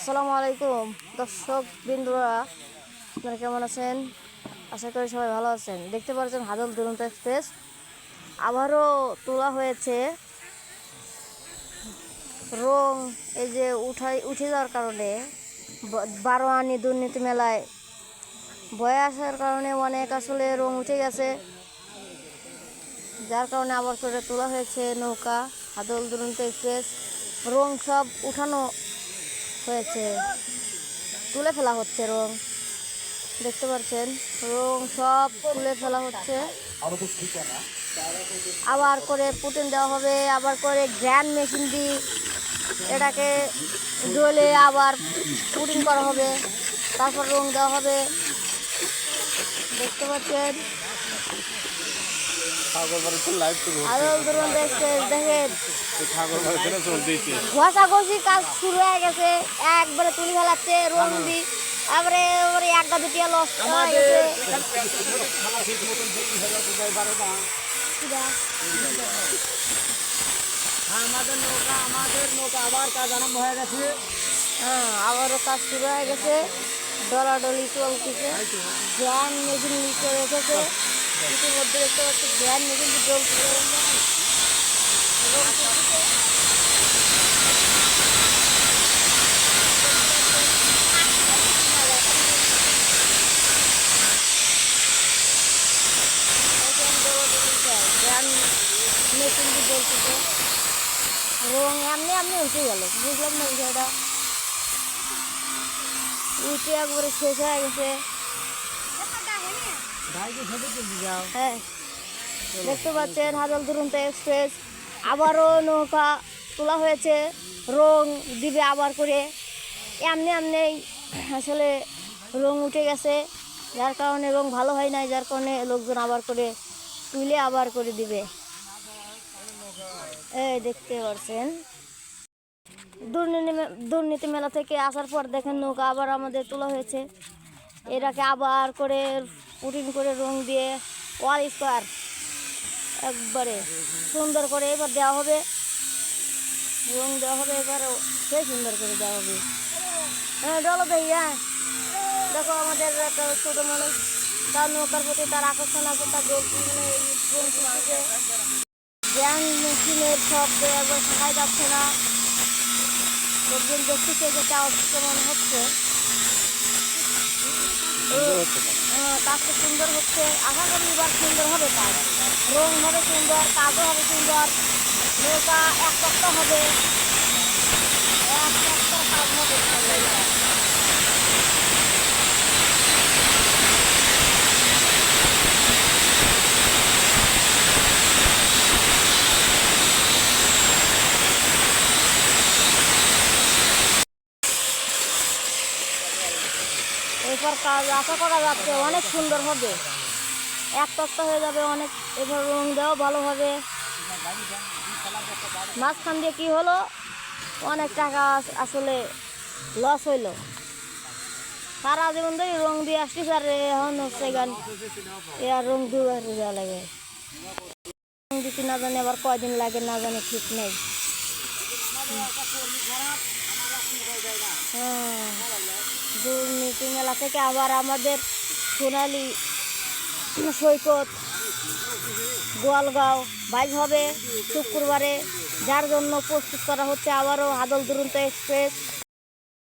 আসসালামু আলাইকুম। দর্শক বিন্দুরা, আপনারা কেমন আছেন? আশা করি সবাই ভালো আছেন। দেখতে পাচ্ছেন হাজল দুরন্ত এক্সপ্রেস। আবারও তোলা হয়েছে। রং এই যে উঠাই, উঠে যাওয়ার কারণে ব- বারোয়ানি দুর্নীতি মেলায় বয়ে আসার কারণে অনেক আসলে রং উঠে গেছে। যার কারণে আবার করে তোলা হয়েছে নৌকা হাদল দুরন্ত এক্সপ্রেস। রং সব উঠানো হয়েছে। তুলে ফেলা হচ্ছে রং। দেখতে পাচ্ছেন, রং সব তুলে ফেলা হচ্ছে। আবার করে পুটিন দেওয়া হবে, আবার করে গ্র্যান্ড মেশিন দিয়ে এটাকে ডলে আবার পুটিং করা হবে। তারপর রং দেওয়া হবে। দেখতে পাচ্ছেন ঠাকুর বাড়ি তো লাইভ তো আরও ধরুন দেখেন ঠাকুর চলতেছে কাজ শুরু হয়ে গেছে। একবারে তুলি ফেলাচ্ছে রং দি তারপরে এবারে একটা দুটিয়া লস হয়ে গেছে। আমাদের নৌকা আমাদের নৌকা আবার কাজ আরম্ভ হয়ে গেছে। হ্যাঁ আবারও কাজ শুরু হয়ে গেছে। ডলাডলি চলতেছে। গ্র্যান্ড মেশিন নিচে রেখেছে। ইতিমধ্যে দেখতে পাচ্ছি ডলাডলি চাই, গ্র্যান্ড মেশিন দিয়ে জ্বলতেছে রং এমনি এমনি উঠে গেল বুঝলাম না বিষয়টা। উঠে একবারে শেষ হয়ে গেছে। হ্যাঁ দেখতে পাচ্ছেন হাজল দুরন্ত এক্সপ্রেস। আবারও নৌকা তোলা হয়েছে, রং দিবে আবার করে। এমনি এমনি আসলে রং উঠে গেছে, যার কারণে রং ভালো হয় নাই, যার কারণে লোকজন আবার করে তুলে আবার করে দিবে। এই দেখতে পাচ্ছেন। দুর্নীতি দুর্নীতি মেলা থেকে আসার পর দেখেন নৌকা আবার আমাদের তোলা হয়েছে। এটাকে আবার করে পুটিন করে রং দিয়ে ওয়াল স্কোয়ার একবারে সুন্দর করে এবার দেওয়া হবে। রং দেওয়া হবে এবার সে সুন্দর করে দেওয়া হবে। হ্যাঁ ডলো ভাইয়া দেখো আমাদের একটা ছোটো মানুষ তার নৌকার প্রতি তার আকর্ষণ আছে তার জ্ঞান মেশিনের শব্দে একবার শাখায় যাচ্ছে না। লোকজন দেখতেছে যেটা চাওয়া মনে হচ্ছে। হ্যাঁ, কাজটা সুন্দর হচ্ছে। আশা করি এবার সুন্দর হবে কাজ রং হবে সুন্দর, কাজও হবে সুন্দর। নৌকা এক সপ্তাহ হবে। এক সপ্তাহ কাজ হবে। এরপর কাজ আশা করা যাচ্ছে অনেক সুন্দর হবে। এক সপ্তাহ হয়ে যাবে অনেক এবার রং দেওয়া ভালো হবে। মাঝখান দিয়ে কী হলো? অনেক টাকা আসলে লস হইল। সারা জীবন ধরে রং দিয়ে আসছি স্যার এখন হচ্ছে গান আর রং দিয়ে লাগে। রং দিতে না জানি আবার কয়দিন লাগে না জানি ঠিক নেই। হ্যাঁ। দুর্নীতি মেলা থেকে আবার আমাদের সোনালি, সৈকত, গোয়ালগাঁও বাইশ হবে শুক্রবারে, যার জন্য প্রস্তুত করা হচ্ছে আবারও আদল দুরন্ত এক্সপ্রেস।